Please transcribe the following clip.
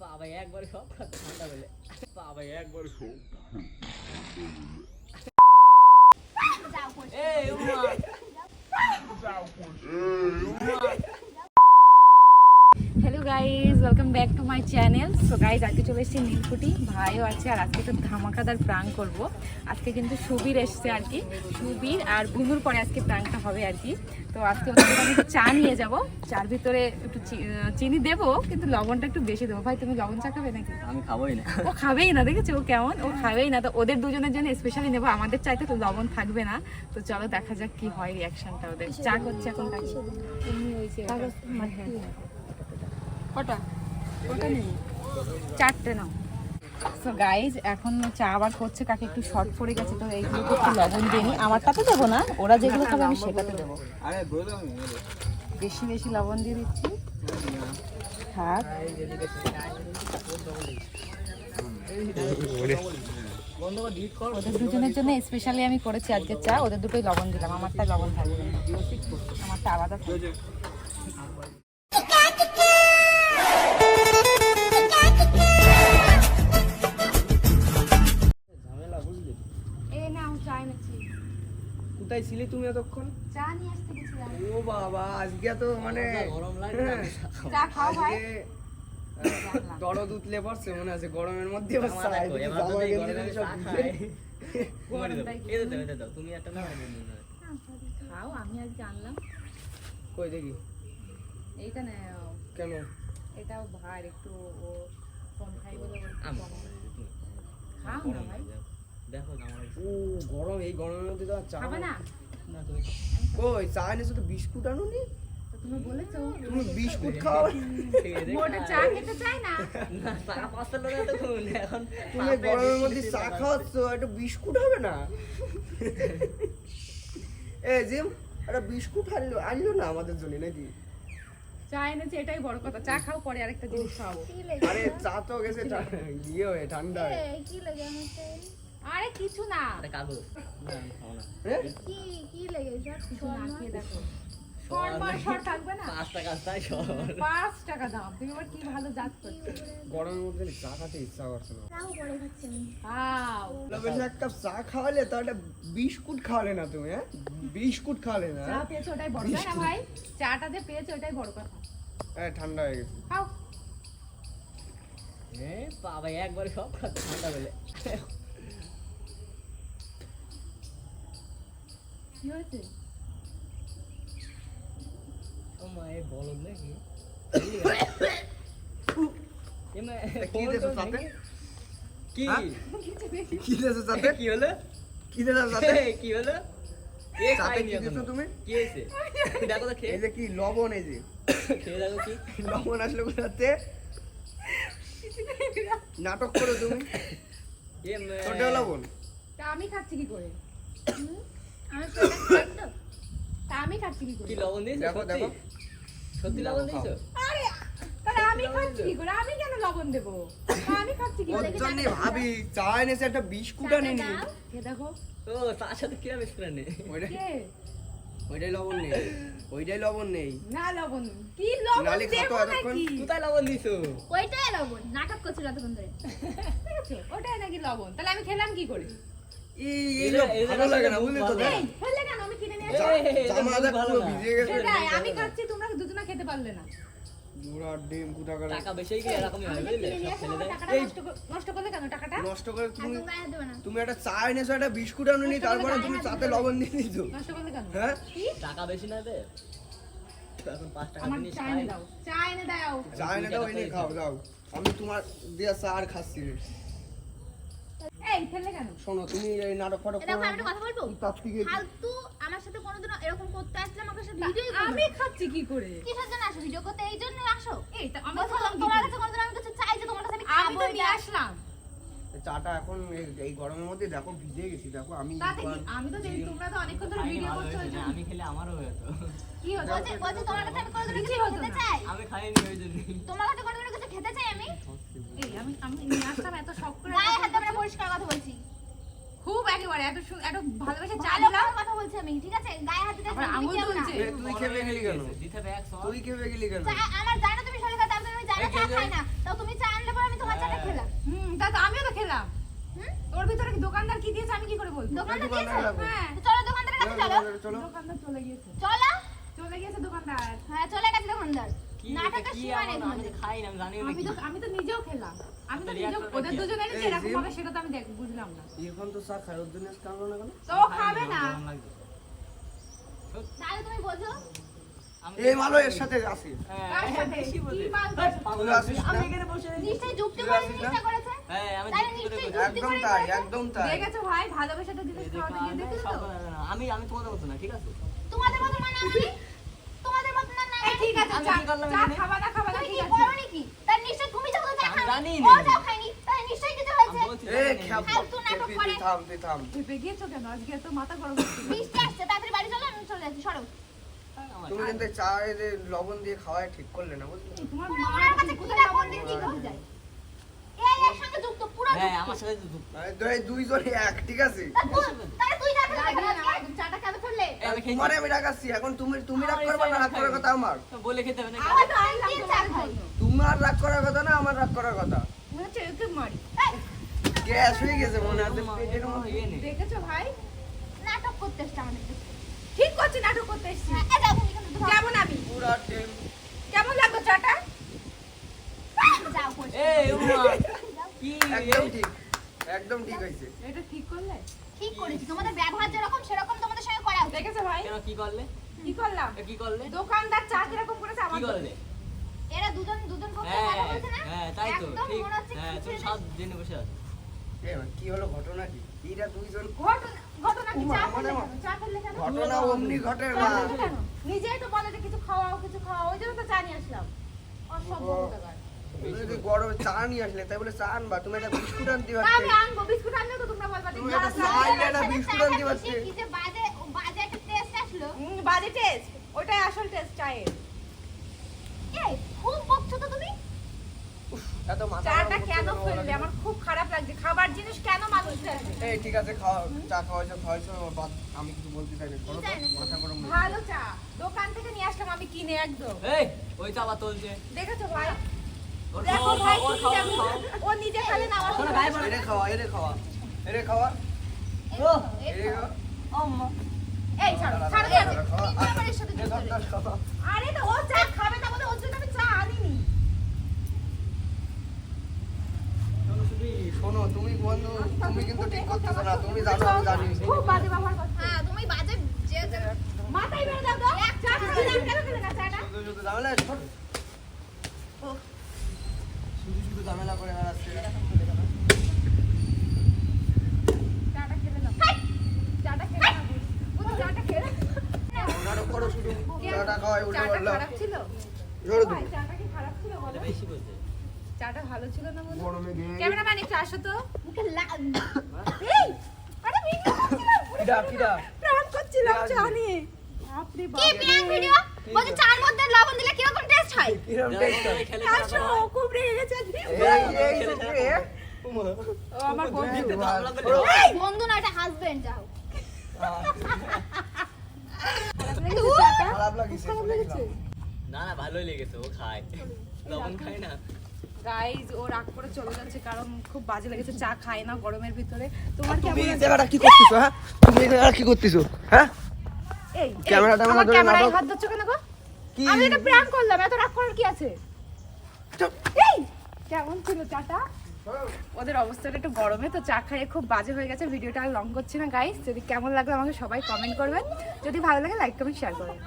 বাবা একবার সব খাচ্ছে ঠান্ডা বলে বাবা একবার সব এই Uma hello guys welcome back to my channel so guys আজকে চলে এসেছি নীলকুটি। ভাইও আছে আর আজকে তো ধামাকাদার প্রাং করব। আজকে কিন্তু সুবীর এসছে আর কি। সুবীর আর বুনুর পরে আজকে প্রাংটা হবে আর কি। তো আজকে ওদের আমি একটু চা নিয়ে যাব। চার ভিতরে একটু চিনি দেবো কিন্তু লবণটা একটু বেশি দেবো। ভাই তুমি লবণ চা খাবে নাকি? আমি খাবোই না। ও খাবেই না দেখেছ? ও কেমন? ও খাবেই না। তো ওদের দুজনের জন্য স্পেশালি নেব। আমাদের চাইতে তো লবণ থাকবে না। তো চলো দেখা যাক কি হয় রিয়াকশনটা ওদের। চা করছে এখন। ওই যে ওটা- কটা? কটা নেব? চারটে নাও। সো গাইজ এখন চা আবার করছে কাকে একটু শর্ট পড়ে গেছে তো এইগুলোকে একটু লবণ দিয়ে নিই আমারটাতে দেবো না ওরা যেগুলো খাবে আমি সেটাতে দেবো। বেশি বেশি লবণ দিয়ে দিচ্ছি। থাক। ওদের দুজনের জন্য স্পেশালি আমি করেছি আজকে চা ওদের দুটোই লবণ দিলাম আমারটা লবণ থাকবে। আমারটা আলাদা কোথায় ছিলে তুমি এতক্ষণ? চা নিয়ে আসতে গেছিলাম। ও বাবা আজকে তো মানে গরম লাগে চা খাও ভাই। দরদ উতলে পড়ছে মনে আছে গরমের মধ্যে তুমি একটা নাও, আমি খাও আমি আজকে আনলাম। কই দেখি? এইটা না কেন? এটাও ভাই একটু ও কম খাই বলে খাও না ভাই। দেখো ও গরম এই গরমের মধ্যে তো চা খাবে না? না কই চা এনেছো তো বিস্কুট আনুনি? তো তুমি বলেছ। তুমি বিস্কুট খাও মোটা চা খেতে চাই না? না, টাকা পাঁচটা তো, এখন তুমি গরমের মধ্যে চা খাওয়াচ্ছ একটা বিস্কুট হবে না? এ জিম একটা বিস্কুট আনলো আনলো না আমাদের জন্য নাকি? চা এনেছে এটাই বড় কথা। চা খাও পরে আরেকটা জিনিস খাওয়াবো আরে চা তো গেছে ইয়ে ঠান্ডা কি লাগে আমাকে? আরে কিছু না। কাগজ। হ্যাঁ? কি কি লাগে কিছু না খেয়ে দেখো। গরমের মধ্যে চা খেতে ইচ্ছা করছে না। বেশি এক কাপ চা খাওয়ালে তো একটা বিস্কুট খাওয়ালে না তুমি হ্যাঁ? বিস্কুট খাওয়ালে না। চা পেয়েছ ওটাই বড় ভাই? চাটা যে পেয়েছ ওটাই বড় কথা। হ্যাঁ ঠান্ডা হয়ে গেছে। খাও। বাবা একবার সব খাচ্ছে ঠান্ডা বলে কি হয়েছে ও মা, এ বলদ নাকি? এ মা, কি দেছো সাথে? কি? হ্যাঁ? কি দিয়েছ সাথে কি হলো? কি দিয়েছ সাথে কি হলো? এ সাথে খায়নি কি দিয়েছ এখনও। তুমি কি হয়েছে? দেখো তো খেয়ে এই যে কি লবণ এই যে খেয়ে দেখো কি লবণ আসলো কোথাতে নাটক করো তুমি ছোট লবণ আমি খাচ্ছি কি করে আমি খাচ্ছি কি করে? লবণ দিয়েছ? দেখো, দেখো। সত্যি লবণ দিয়েছ? আরে তাহলে আমি খাচ্ছি কি করে? আমি কেন লবণ দেবো? আমি খাচ্ছি কি করে? জন্য ভাবি চা এনেছে একটা বিস্কুট আনেনি। দাও দেখো? ও তার সাথে কিরা বেশ করে নে ওইটাই ওইটাই লবণ নেই। ওইটাই লবণ নেই। না লবণ কি লবণ নালে খাতো এতক্ষণ। কোথায় লবণ দিয়েছ? ওইটাই লবণ নাটক করছিল এতক্ষণ ধরে। ওটাই নাকি লবণ? তাহলে আমি খেলাম কি করে? ভালো লাগে না বুঝলি তো আমি কিনে নিয়ে এই, আসি। এই, এটা জামা মুখ দেখ ভালো পুরো না। ভিজে গেছে। সেটাই আমি খাচ্ছি তোমরা দুজনা খেতে পারলে না। জোড়া ডিম কোথা করে। টাকা বেশি গেলে এরকমই হয় বুঝলে? কিনে নিয়ে সব আসব ফেলে দেয় টাকাটা নষ্ট করলে কেন টাকাটা? নষ্ট করে তুমি একটা চা এনেছো একটা বিস্কুট আনুনি তারপরে তুমি চাতে লবণ দিয়ে দিছো। নষ্ট করলে কেন? হ্যাঁ? টাকা বেশি না দে। এখন টাকা চা এনে দাও চা এনে দাও। চা এনে দাও এনে খাও দাও। আমি তোমার দিয়া চা আর খাচ্ছি না। কেন? শোনো তুমি এই নাটক ফাটক এটা আমি কথা বলব? তার ফালতু আমার সাথে কোনোদিন এরকম করতে আসলে আমাকে সাথে ভিডিও আমি খাচ্ছি কি করে? কিসের জন্য আসো? ভিডিও করতে এই জন্য আসো। এই তা আমি তোমার কাছে কোনোদিন আমি কিছু চাই যে তোমার কাছে আমি আমি তো নিয়ে আসলাম। চাটা এখন এই- গরমের মধ্যে দেখো ভিজে গেছি দেখো আমি আমি তো দেখি তোমরা তো অনেকক্ষণ ধরে ভিডিও করছ না, আমি খেলে আমারও হতো কি হতো বলছে বলছে তোমার কাছে আমি কোনোদিন কিছু খেতে চাই? আমি খাইনি ওই জন্য তোমার কাছে কোনোদিন কিছু খেতে চাই আমি? এই আমি আমি নিয়ে আসলাম এত শখ করে গায়ে হাতে আমরা পরিষ্কার কথা বলছি। খুব একেবারে এত এত ভালোবেসে চা দিলাম। কথা বলছি আমি ঠিক আছে? গায়ে হাতে আবার আঙুল তুলছে। এ, তুই খেপে গেলি কেন? দিতে হবে এক তুই খেপে গেলি কেন? আমার জানো তুমি শরীর খারাপ আমি জানি চা খাই না। তাও তুমি চা আনলে বলব দোকানদার কি দিয়েছে আমি কি করে বলব? দোকানদার দিয়েছে? হ্যাঁ। চলো দোকানদারের কাছে চলো। দোকানদার চলে গিয়েছে। চলো। চলে গিয়েছে দোকানদার। হ্যাঁ চলে গেছে দোকানদার। কি নাটকের সীমা নেই আমি তো আমি তো নিজেও খেলাম। আমি তো নিজেও ওদের কি? দুজন এরকম হবে সেটা তো আমি দেখ বুঝলাম না। এখন তো চা খাই ওর জন্য আজকে না তো খাবে না। তাহলে তুমি বোঝো। এই মালো এর সাথে আসি হ্যাঁ, কার হ্যাঁ, সাথে? বেশি বলে। পাগল আসিস আমি এখানে বসে নিশ্চয়ই যুক্তি করার চেষ্টা করেছে? আমি তাহলে যুক্তি করে নিশ্চয়ই বলছি। একদম তাই একদম তাই। দেখেছ ভাই? ভালোবাসাটা জিনিস খাওয়াতে গিয়ে দেখেছ? তো আমি আমি তোমাদের মতো না ঠিক আছে? তোমাদের মতো আমি? তোমাদের মতো না এই ঠিক আছে চা কি করলাম চা এখানে? খাবা না খাবা না তুমি ঠিক আছে। করো নাকি? তার নিশ্চয়ই তুমি যখন চা আমি খাওনি। জানি ও চা খায়নি। তাহলে নিশ্চয়ই কিছু হয়েছে। বলছি এই জানি না। খ্যাপ ফালতু নাটক করে। থাম তুই থাম। চেপে গিয়েছো কেন? আজকে এত মাথা গরম হচ্ছে। বৃষ্টি আসছে তাড়াতাড়ি বাড়ি চলো আমি চলে যাচ্ছি সরো। তুমি কিন্তু এই চা লবণ দিয়ে খাওয়াই ঠিক করলে না বুঝলি? তোমার কাছে কি লবণ দিয়ে চাই এই এর সঙ্গে যুক্ত পুরো হ্যাঁ যুক্ত। আমার সাথে দুইজন এক ঠিক আছে। তোমারে আমি রাগাচ্ছি এখন তুমি তুমি রাগ করবে না রাগ করার কথা আমার। বলে খেতে হবে না আমার তোমার রাগ করার কথা না আমার রাগ করার কথা। হচ্ছে একে মারি। এই, গ্যাস হয়ে গেছে মনে পেটের মধ্যে। ইয়ে দেখেছ ভাই? নাটক করতে এসছে আমাদের ঠিক করছি নাটক করতে এসছি। হ্যাঁ। কেমন আমি? পুরা কেমন লাগল চাটা? যাও এই, কি? একদম ঠিক একদম ঠিক হয়েছে। এটা ঠিক করলে? ঠিক করেছি তোমাদের ব্যবহার যেরকম সেরকম তোমাদের সঙ্গে করা উচিত। দেখেছ ভাই? কেন কি করলে? কি করলাম? কি করলে? দোকানদার চা কীরকম করেছে কি করলে? এরা দুজন দুজন হ্যাঁ কথা বলছে না? হ্যাঁ তাই তো ঠিক। হ্যাঁ তুমি সব জেনে বসে আছো। কি হলো ঘটনা কি? এরা দুইজন ঘটনা ঘটনা কি? চা মানে কেন? চা কেন? ঘটনা অমনি ঘটে না। নিজেই তো বলে যে কিছু খাওয়াও কিছু খাওয়াও ওই জন্য তো চা নিয়ে আসলাম। অসভ্য ও। কোথাকার। তুমি যদি গরমে চা নিয়ে আসলে তাই বলে চা আনবা? তুমি একটা বিস্কুট আনতে তা আমি আনব বিস্কুট আনলেও তো তোমরা বলবা তুমি একটা চা আনলে না বিস্কুট আনতে পারতে। কি যে বাজে বাজে একটা টেস্ট আসলো। হুম, বাজে টেস্ট ওটাই আসল টেস্ট চায়ের। এই খুব বকছো তো তুমি? এত মাথা চাটা কেন ফেললে? আমার খুব খারাপ লাগছে। খাবার জিনিস কেন মানুষ ফেলবে? এই ঠিক আছে খাওয়া চা বাদ আমি কিছু বলতে চাই না করো। মাথা গরম ভালো চা। দোকান থেকে নিয়ে আসলাম আমি কিনে একদম। এই ওই দেখেছ ভাই? দেখো ভাই ও নিজে খালে না ভাই। এরে খাওয়া এরে খাওয়া এরে খাওয়া। ও, আম্মা। এই ছাড়ো ছাড়ো। আমার সাথে। আরে তো ও চা খাবে না বলে ওর জন্য আমি চা আনিনি। শোনো, তুমি বন্ধু তুমি কিন্তু ঠিক করতেছো না তুমি জানো আমি জানি। খুব বাজে ব্যবহার করছ। হ্যাঁ তুমি বাজে যে মাথায় বেরো দাও তো চা খাবে না কেন খেলে না চাটা? শুধু শুধু ঝামেলা ছোট শুধু শুধু ঝামেলা করে বেড়াচ্ছে। চাটা ভালো ছিল না ক্যামেরাম্যান একটু আসো তো। মুখে এই আরে ভিডিও করছিলাম কিডা কিডা? প্রাণ করছিলাম? কি ভিডিও বলছে চার মধ্যে লবণ দিলে খুব রেগে গেছে যে ও আমার বন্ধু। না এটা হাজবেন্ড যাও। খারাপ লাগিছে না না ভালোই লেগেছে ও খায়। লবণ খায় না। গাইজ ও রাগ করে চলে যাচ্ছে কারণ খুব বাজে লেগেছে চা খায় না গরমের ভিতরে। তোমার তুমি এই জায়গাটা কি করতেছো হ্যাঁ? তুমি এই জায়গাটা কি করতেছো হ্যাঁ? এই ক্যামেরা এই, ট্যামেরা আমার ধরে ক্যামেরায় নাটক- হাত দিচ্ছ কেন গো? কি? আমি এটা প্র্যাঙ্ক করলাম এত রাগ করার কি আছে? এই কেমন ছিল চাটা? ওদের অবস্থাটা একটু গরমে তো চা খাইয়ে খুব বাজে হয়ে গেছে ভিডিওটা আর লং করছি না গাইস যদি কেমন লাগল আমাকে সবাই কমেন্ট করবেন। যদি ভালো লাগে লাইক কমেন্ট শেয়ার করবেন।